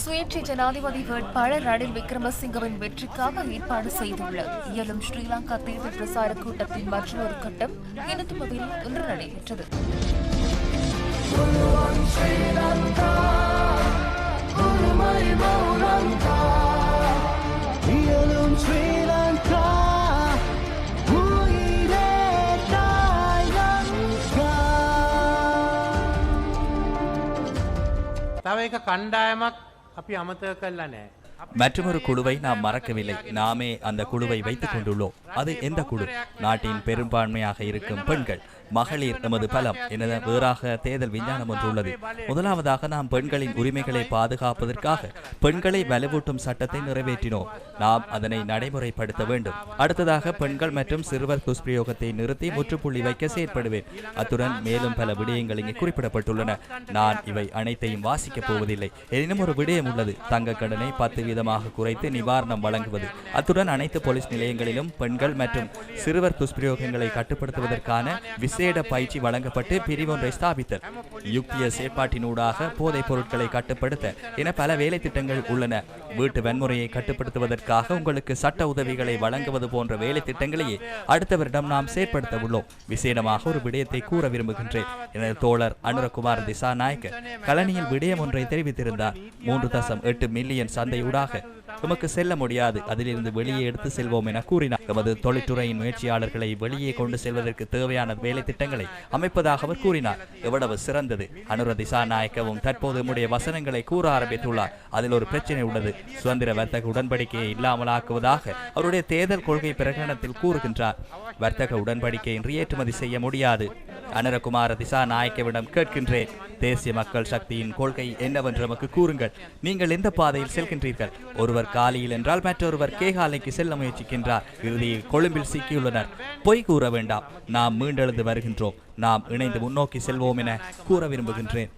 சுயேட்சை ஜனாதிபதி வேட்பாளர் ரணில் விக்ரமசிங்கவின் வெற்றிக்காக ஏற்பாடு செய்துள்ள இயலும் ஸ்ரீலங்கா தேர்தல் பிரசார கூட்டத்தின் மற்றொரு கட்டம் இனத்துமவில் இன்று நடைபெற்றது இயலும் ஸ்ரீலங்கா உயிரே தாய்லங்கா තව එක කණ්ඩායමක් மற்றொரு குழுவை நாம் மறக்கவில்லை. நாமே அந்த குழுவை வைத்துக் கொண்டுள்ளோம். அது எந்த குழு? நாட்டின் பெரும்பான்மையாக இருக்கும் பெண்கள். மகளிர் நமது பலம் என வேறாக தேர்தல் விஞ்ஞானம் ஒன்று உள்ளது. முதலாவதாக நாம் பெண்களின் உரிமைகளை பாதுகாப்பதற்காக பெண்களை வலுவூட்டும் சட்டத்தை நிறைவேற்றினோம். நாம் அதனை நடைமுறைப்படுத்த வேண்டும். அடுத்ததாக பெண்கள் மற்றும் சிறுவர் துஷ்பிரயோகத்தை நிறுத்தி முற்றுப்புள்ளி வைக்க செயற்படுவேன். அத்துடன் மேலும் பல விடயங்கள் இங்கே குறிப்பிடப்பட்டுள்ளன. நான் இவை அனைத்தையும் வாசிக்கப் போவதில்லை. எனினும் ஒரு விடயம் உள்ளது. தங்க கடனை பத்து வீதமாக குறைத்து நிவாரணம் வழங்குவது. அத்துடன் அனைத்து போலீஸ் நிலையங்களிலும் பெண்கள் மற்றும் சிறுவர் துஷ்பிரயோகங்களை கட்டுப்படுத்துவதற்கான விசேட பயிற்சி வழங்கப்பட்டு பிரிவொன்றை ஸ்தாபித்தல். யுக்திய செயற்பாட்டினூடாக போதைப் பொருட்களை கட்டுப்படுத்த என பல வேலை திட்டங்கள் உள்ளன. வீட்டு வன்முறையை கட்டுப்படுத்துவதற்காக உங்களுக்கு சட்ட உதவிகளை வழங்குவது போன்ற வேலை திட்டங்களையே அடுத்த வருடம் நாம் செயற்படுத்த உள்ளோம். விசேடமாக ஒரு விடயத்தை கூற விரும்புகின்றேன் எனது தோழர் அனுரகுமார் திசாநாயக்க கலனியில் விடயம் ஒன்றை தெரிவித்திருந்தார். மூன்று தசம் எட்டு மில்லியன் சந்தையூடாக நமக்கு செல்ல முடியாது. அதிலிருந்து வெளியே எடுத்து செல்வோம் என கூறினார். எமது தொழில்துறையின் முயற்சியாளர்களை வெளியே கொண்டு செல்வதற்கு தேவையான வேலை திட்டங்களை அமைப்பதாக அவர் கூறினார். எவ்வளவு சிறந்தது. அனுர திசாநாயக்கவும் தற்போது நம்முடைய வசனங்களை கூற ஆரம்பித்துள்ளார். அதில் ஒரு பிரச்சனை உள்ளது. சுதந்திர வர்த்தக உடன்படிக்கையை இல்லாமலாக்குவதாக அவருடைய தேர்தல் கொள்கை பிரகடனத்தில் கூறுகின்றார். வர்த்தக உடன்படிக்கையின் ஏற்றுமதி செய்ய முடியாது. அனுரகுமார திசாநாயக்கவிடம் கேட்கின்றேன். தேசிய மக்கள் சக்தியின் கொள்கை என்னவென்று நமக்கு கூறுங்கள். நீங்கள் எந்த பாதையில் செல்கின்றீர்கள்? ஒருவர் காலியில் என்றால் மற்றொருவர் கேகாலைக்கு செல்ல முயற்சிக்கின்றார். இறுதியில் கொழும்பில் சிக்கியுள்ளனர். பொய் கூற வேண்டாம். நாம் மீண்டெழுந்து வருகின்றோம். நாம் இணைந்து முன்னோக்கி செல்வோம் என கூற விரும்புகின்றேன்.